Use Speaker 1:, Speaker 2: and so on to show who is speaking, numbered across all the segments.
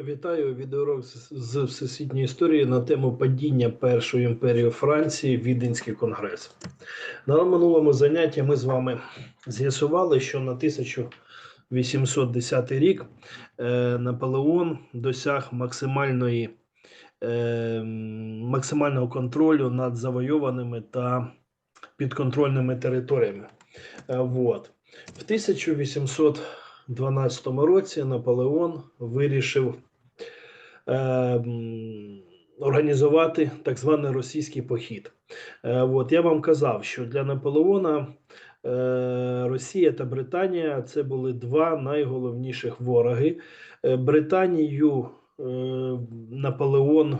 Speaker 1: Вітаю відеоурок з всесвітньої історії на тему падіння Першої імперії Франції Віденський конгрес. На минулому занятті ми з вами з'ясували, що на 1810 рік е, Наполеон досяг максимальної, е, максимального контролю над завойованими та підконтрольними територіями. Е, вот. В 1812 році Наполеон вирішив організувати так званий російський похід. Е, от я вам казав, що для Наполеона е, Росія та Британія це були два найголовніших вороги. Е, Британію Наполеон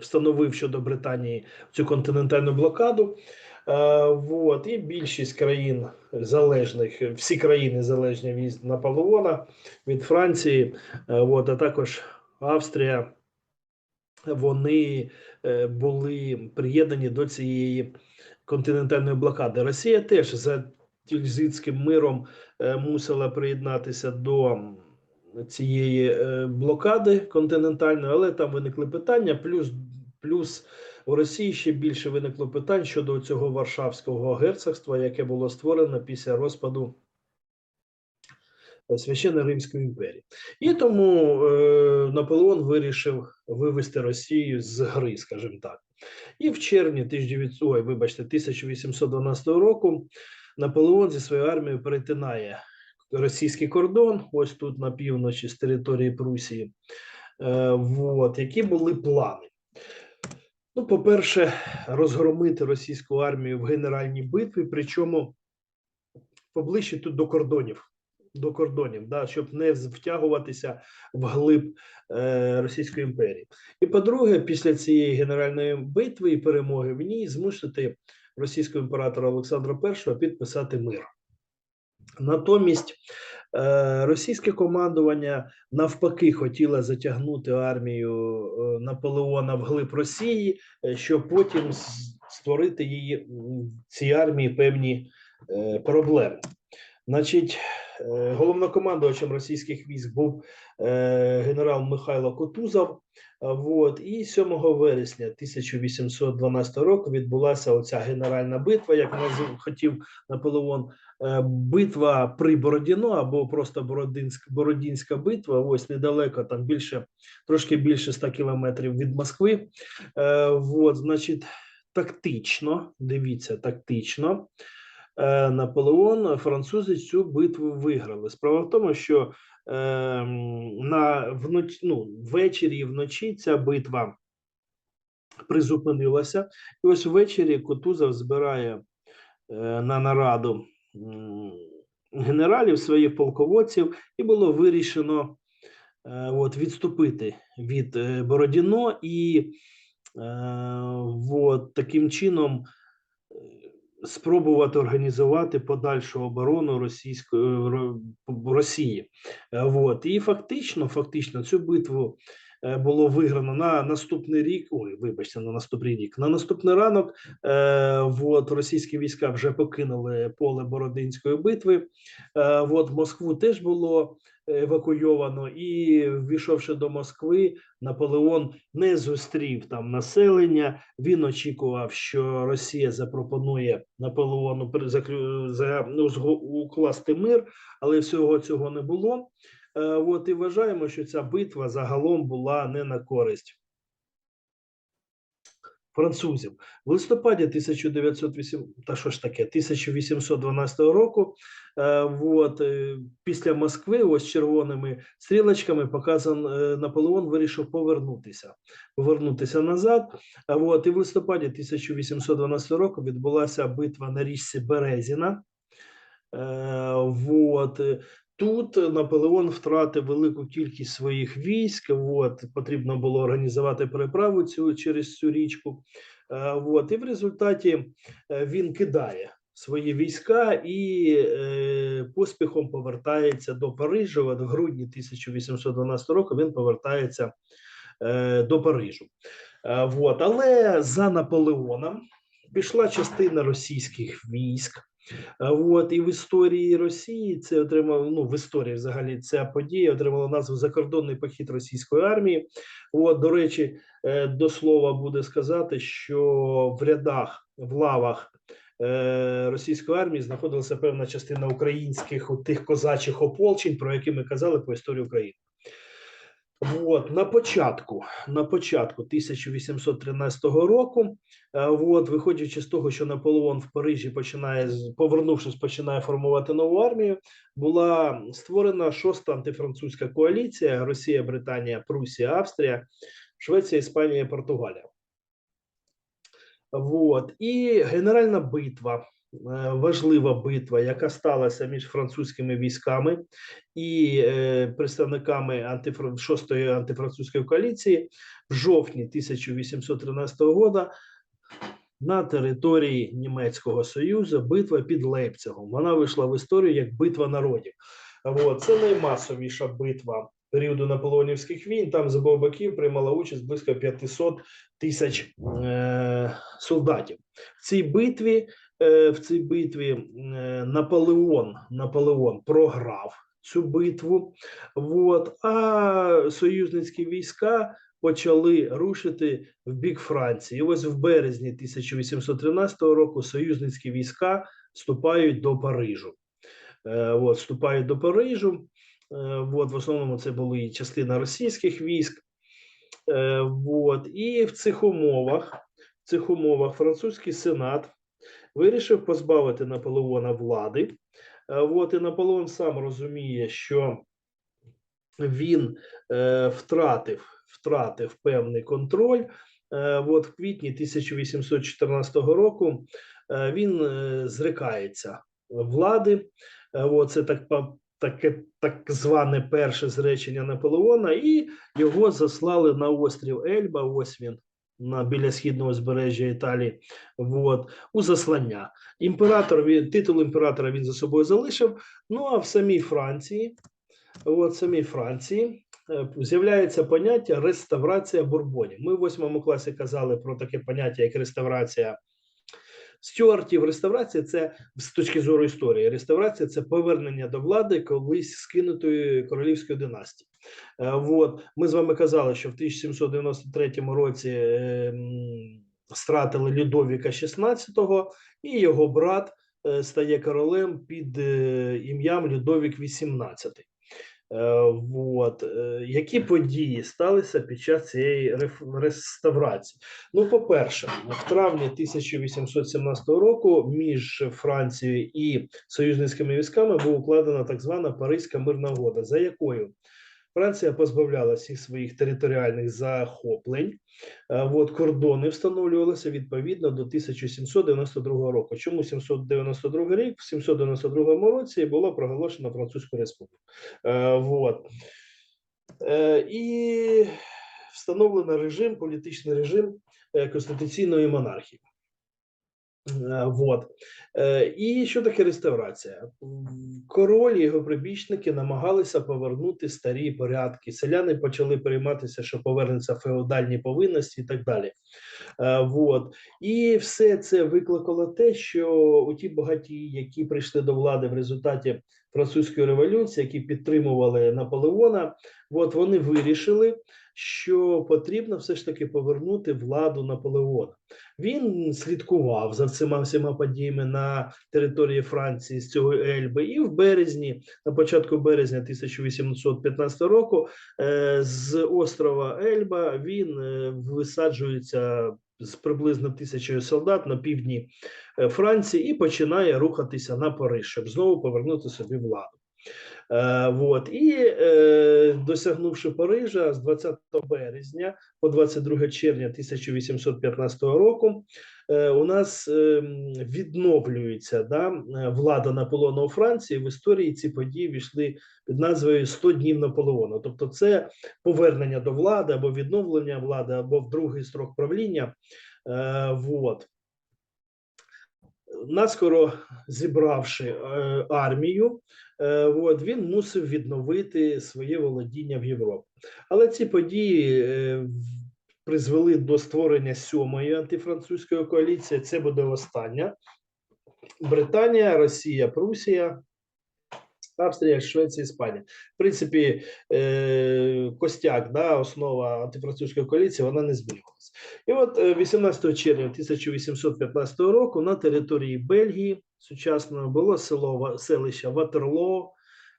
Speaker 1: встановив щодо Британії цю континентальну блокаду. Вот, і більшість країн залежних, всі країни залежні від Наполеона, від Франції, от, а також Австрія, вони е, були приєднані до цієї континентальної блокади. Росія теж за тільзитським миром е, мусила приєднатися до цієї е, блокади континентальної, але там виникли питання, плюс, плюс у Росії ще більше виникло питань щодо цього Варшавського герцогства, яке було створено після розпаду Священної Римської імперії. І тому е, Наполеон вирішив вивести Росію з гри, скажімо так. І в червні 1900, ой, вибачте, 1812 року Наполеон зі своєю армією перетинає російський кордон, ось тут на півночі з території Прусії. Е, вот, які були плани? Ну, по-перше, розгромити російську армію в генеральній битві, причому поближче тут до кордонів, до кордонів, да, щоб не втягуватися в глиб е, Російської імперії. І по-друге, після цієї генеральної битви і перемоги в ній змусити російського імператора Олександра І підписати мир. Натомість е, російське командування навпаки хотіло затягнути армію е, Наполеона в глиб Росії, е, щоб потім створити її цій армії певні е, проблеми. Значить, головнокомандувачем російських військ був е, генерал Михайло Кутузов. А, Вот, і 7 вересня 1812 року відбулася оця генеральна битва, як назив хотів Наполеон. Е, Битва при Бородіно або просто Бородинська, Бородінська битва. Ось недалеко, там більше, трошки більше 100 кілометрів від Москви. Е, Вот, значить, тактично, дивіться, тактично. Е, Наполеон, французи цю битву виграли. Справа в тому, що е, на вночі, ну, ввечері і вночі ця битва призупинилася. І ось ввечері Кутузов збирає е, на нараду генералів, своїх полководців, і було вирішено от, відступити від Бородіно і от, таким чином спробувати організувати подальшу оборону російської Росії. Е, От. І фактично, фактично цю битву е, було виграно на наступний рік. Ой, вибачте, на наступний рік. На наступний ранок е, от, російські війська вже покинули поле Бородинської битви. Е, от Москву теж було евакуйовано, і ввійшовши до Москви, Наполеон не зустрів там населення. Він очікував, що Росія запропонує Наполеону за, ну, укласти мир, але всього цього не було. Е, От і вважаємо, що ця битва загалом була не на користь французів. В листопаді 1908, та що ж таке, 1812 року, е, от, е, після Москви, ось червоними стрілочками показан Наполеон вирішив повернутися, повернутися назад. От, і в листопаді 1812 року відбулася битва на річці Березіна. Е, вот. Тут Наполеон втратив велику кількість своїх військ. От, потрібно було організувати переправу цю через цю річку. Е, От, і в результаті е, він кидає свої війська і е, поспіхом повертається до Парижа. От в грудні 1812 року він повертається е, до Парижу. Е, от, але за Наполеоном пішла частина російських військ. А От і в історії Росії це отримав ну в історії взагалі ця подія отримала назву закордонний похід російської армії. От до речі, е, до слова буде сказати, що в рядах в лавах е, російської армії знаходилася певна частина українських тих козачих ополчень, про які ми казали по історії України. От, на початку, на початку 1813 року, е, от, виходячи з того, що Наполеон в Парижі починає, повернувшись, починає формувати нову армію, була створена шоста антифранцузька коаліція: Росія, Британія, Прусія, Австрія, Швеція, Іспанія, Португалія. Вот. І генеральна битва, важлива битва, яка сталася між французькими військами і е, представниками антифра... шостої антифранцузької коаліції в жовтні 1813 року на території Німецького Союзу битва під Лейпцигом. Вона вийшла в історію як битва народів. От. Це наймасовіша битва періоду наполеонівських війн. Там з обох боків приймала участь близько 500 тисяч е, солдатів. В цій битві, е, в цій битві е, Наполеон, Наполеон програв цю битву. От, а союзницькі війська почали рушити в бік Франції. І ось в березні 1813 року союзницькі війська вступають до Парижу. Е, от, вступають до Парижу. Е, от, в основному це були і частина російських військ. Е, от, і в цих умовах, в цих умовах французький сенат вирішив позбавити Наполеона влади. Е, от, і Наполеон сам розуміє, що він е, втратив, втратив певний контроль. Е, от в квітні 1814 року е, він е, зрикається влади. Е, от це так па- таке так зване перше зречення Наполеона, і його заслали на острів Ельба. Ось він на біля східного збережжя Італії. От, у заслання. Імператор він титул імператора він за собою залишив. Ну а в самій Франції, от самій Франції. е, З'являється поняття реставрація бурбонів. Ми в восьмому класі казали про таке поняття, як реставрація стюартів. Реставрація це з точки зору історії. Реставрація це повернення до влади колись скинутої королівської династії. Е, Вот ми з вами казали, що в 1793 році е, стратили Людовіка XVI, і його брат е, стає королем під е, ім'ям Людовік XVIII. Е, Вот. Е, Які події сталися під час цієї реставрації? Ну, по-перше, в травні 1817 року між Францією і союзницькими військами була укладена так звана Паризька мирна угода, за якою Франція позбавляла всіх своїх територіальних захоплень. Е, От кордони встановлювалися відповідно до 1792 року. Чому 792 рік? В 792 році було проголошено Французьку республіку. Е, Вот. Е, І встановлено режим, політичний режим конституційної монархії. Е, Вот. Е, І що таке реставрація? Король і його прибічники намагалися повернути старі порядки. Селяни почали перейматися, що повернуться феодальні повинності і так далі. Е, Вот. І все це викликало те, що у ті багатії, які прийшли до влади в результаті французької революції, які підтримували Наполеона, от вони вирішили, що потрібно все ж таки повернути владу Наполеона. Він слідкував за цими всіма подіями на території Франції з цього Ельби, і в березні, на початку березня 1815 року, е, з острова Ельба він е, висаджується з приблизно тисячою солдат на півдні е, Франції і починає рухатися на Париж, щоб знову повернути собі владу. Е, вот. І е, досягнувши Парижа з 20 березня по 22 червня 1815 року, е, у нас е, відновлюється да, влада Наполеона у Франції. В історії ці події війшли під назвою «100 днів Наполеона. Тобто, це повернення до влади або відновлення влади, або в другий строк правління. Вот. Наскоро зібравши армію, от, він мусив відновити своє володіння в Європі. Але ці події е, призвели до створення сьомої антифранцузької коаліції. Це буде остання. Британія, Росія, Прусія, Австрія, Швеція, Іспанія. В принципі, е, костяк, да, основа антифранцузької коаліції, вона не змінювалася. І от е, 18 червня 1815 року на території Бельгії сучасної було село селище Ватерлоо.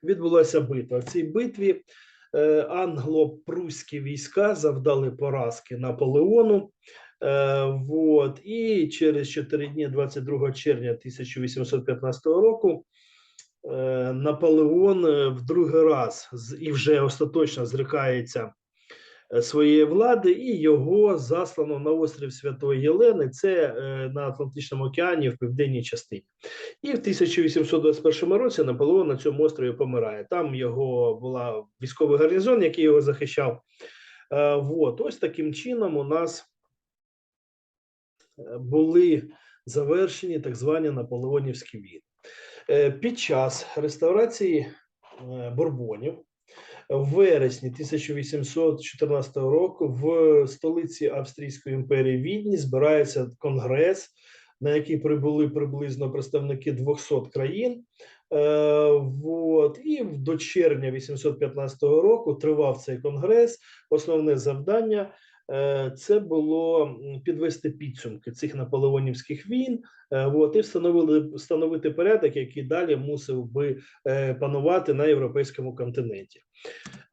Speaker 1: Відбулася битва. В цій битві е, англо-прусські війська завдали поразки Наполеону. Е, вот. І через 4 дні, 22 червня 1815 року, е, Наполеон в другий раз і вже остаточно зрикається своєї влади, і його заслано на острів Святої Єлени, це е, на Атлантичному океані в південній частині. І в 1821 році Наполеон на цьому острові помирає. Там його була військовий гарнізон, який його захищав. Е, вот. Ось таким чином у нас е, були завершені так звані наполеонівські війни. Е, Під час реставрації е, Бурбонів в вересні 1814 року в столиці Австрійської імперії Відні збирається конгрес, на який прибули приблизно представники 200 країн. Е, вот. І до червня 815 року тривав цей конгрес. Основне завдання це було підвести підсумки цих наполеонівських війн. е, вот, і встановили встановити порядок, який далі мусив би е, панувати на європейському континенті.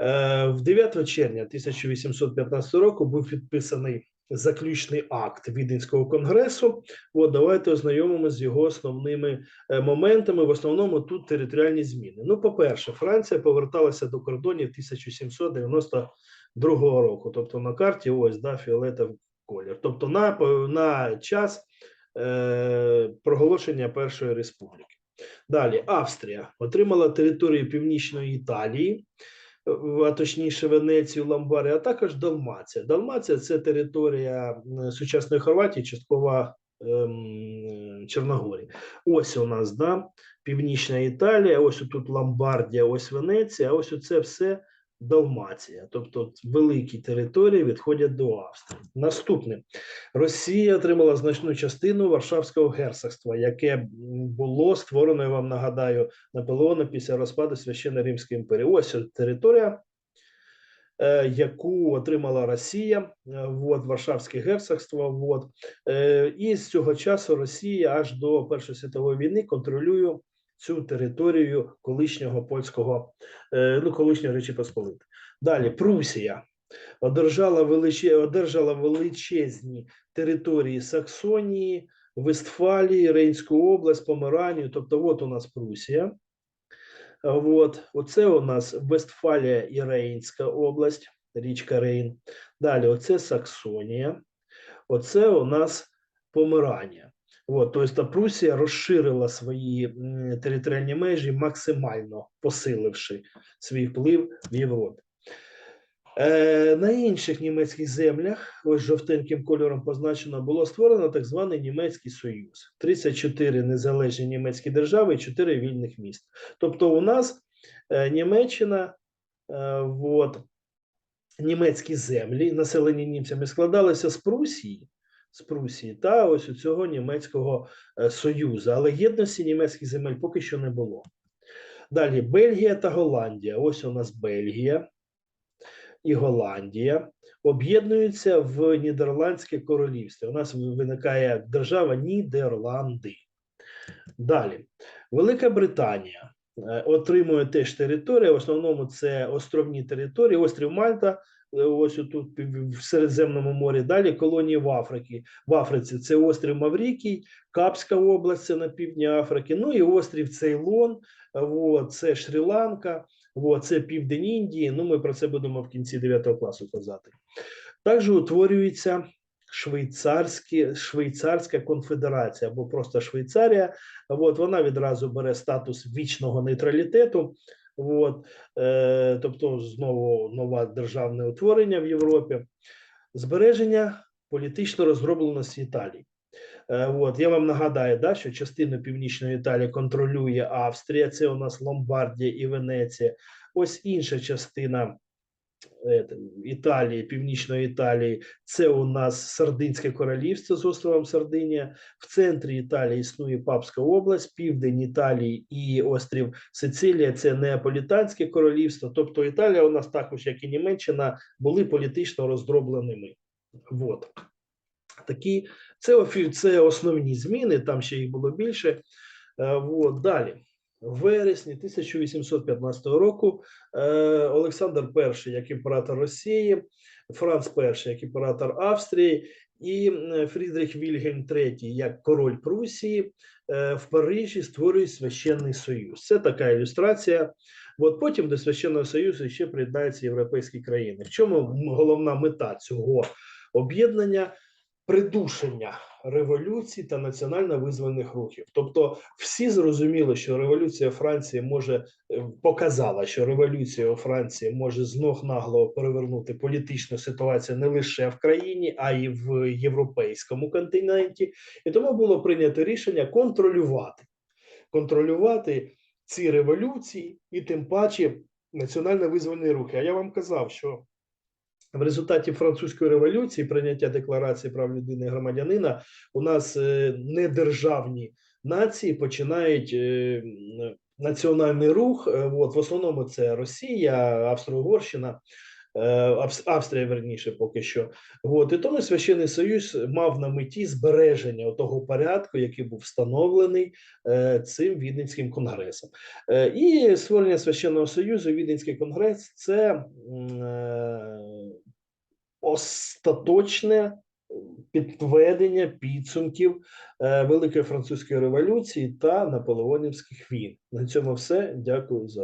Speaker 1: Е, В 9 червня 1815 року був підписаний заключний акт Віденського конгресу. От давайте ознайомимося з його основними е, моментами. В основному тут територіальні зміни. Ну, по-перше, Франція поверталася до кордонів 1792 року. Тобто на карті ось да, фіолетовий колір. Тобто на, на час е, проголошення Першої республіки. Далі Австрія отримала територію північної Італії, а точніше Венецію, Ломбарію, а також Далмація. Далмація це територія сучасної Хорватії, часткова ем, Чорногорії. Ось у нас да, північна Італія, ось тут Ломбардія, ось Венеція, ось це все Далмація. Тобто от великі території відходять до Австрії. Наступне Росія отримала значну частину Варшавського герцогства, яке було створено, я вам нагадаю, Наполеона після розпаду Священної Римської імперії. Ось територія, е, яку отримала Росія, е, вот, Варшавське герцогство. Вот. Е, і з цього часу Росія аж до Першої світової війни контролює цю територію колишнього польського, е, ну, колишньої Речі Посполити. Далі Прусія одержала, величе, одержала величезні території Саксонії, Вестфалії, Рейнську область, Померанію. Тобто, от у нас Прусія. От, оце у нас Вестфалія і Рейнська область, річка Рейн. Далі, оце Саксонія, оце у нас Померанія. От, тобто Прусія розширила свої територіальні межі, максимально посиливши свій вплив в Європі. Е, на інших німецьких землях, ось жовтеньким кольором позначено, було створено так званий Німецький Союз. 34 незалежні німецькі держави і 4 вільних міста. Тобто, у нас е, Німеччина, е, от, німецькі землі, населені німцями, складалися з Прусії, з Прусії та ось у цього німецького е, союзу. Але єдності німецьких земель поки що не було. Далі Бельгія та Голландія. Ось у нас Бельгія і Голландія об'єднуються в Нідерландське королівство. У нас виникає держава Нідерланди. Далі, Велика Британія е, отримує теж територію. В основному це островні території, острів Мальта. Ось тут в Середземному морі. Далі колонії в Африці. В Африці це острів Маврикій, Капська область, це на півдні Африки. Ну і острів Цейлон, от, це Шрі-Ланка, це південь Індії. Ну, ми про це будемо в кінці 9 класу казати. Також утворюється швейцарські, Швейцарська конфедерація або просто Швейцарія. От, вона відразу бере статус вічного нейтралітету. От, е, тобто, знову нове державне утворення в Європі, збереження політично розробленості Італії. Е, От я вам нагадаю, да, що частину північної Італії контролює Австрія, це у нас Ломбардія і Венеція. Ось інша частина Італії, Північної Італії, це у нас Сардинське королівство з островом Сардинія. В центрі Італії існує Папська область, південь Італії і острів Сицилія це Неаполітанське королівство. Тобто Італія у нас також, як і Німеччина, були політично роздробленими. Вот. Такі це, це основні зміни, там ще їх було більше. Е, Вот. Далі. В вересні 1815 року е, Олександр І, як імператор Росії, Франц І, як імператор Австрії, і Фрідрих Вільгельм III, як король Прусії, е, в Парижі створюють священний союз. Це така ілюстрація. От потім до священного союзу ще приєднаються європейські країни. В чому головна мета цього об'єднання? Придушення революцій та національно-визвольних рухів. Тобто, всі зрозуміли, що революція Франції може е, показала, що революція у Франції може з ног нагло перевернути політичну ситуацію не лише в країні, а й в європейському континенті. І тому було прийнято рішення контролювати, контролювати ці революції і тим паче національно-визвольні рухи. А я вам казав, що в результаті французької революції, прийняття декларації прав людини і громадянина, у нас е, недержавні нації починають е, національний рух. Е, От в основному це Росія, Австро-Угорщина. Австрія, верніше, поки що. От, і тому Священний Союз мав на меті збереження того порядку, який був встановлений цим Віденським конгресом. І створення Священного Союзу, Віденський конгрес це остаточне підведення підсумків е, Великої французької революції та наполеонівських війн. На цьому все. Дякую за.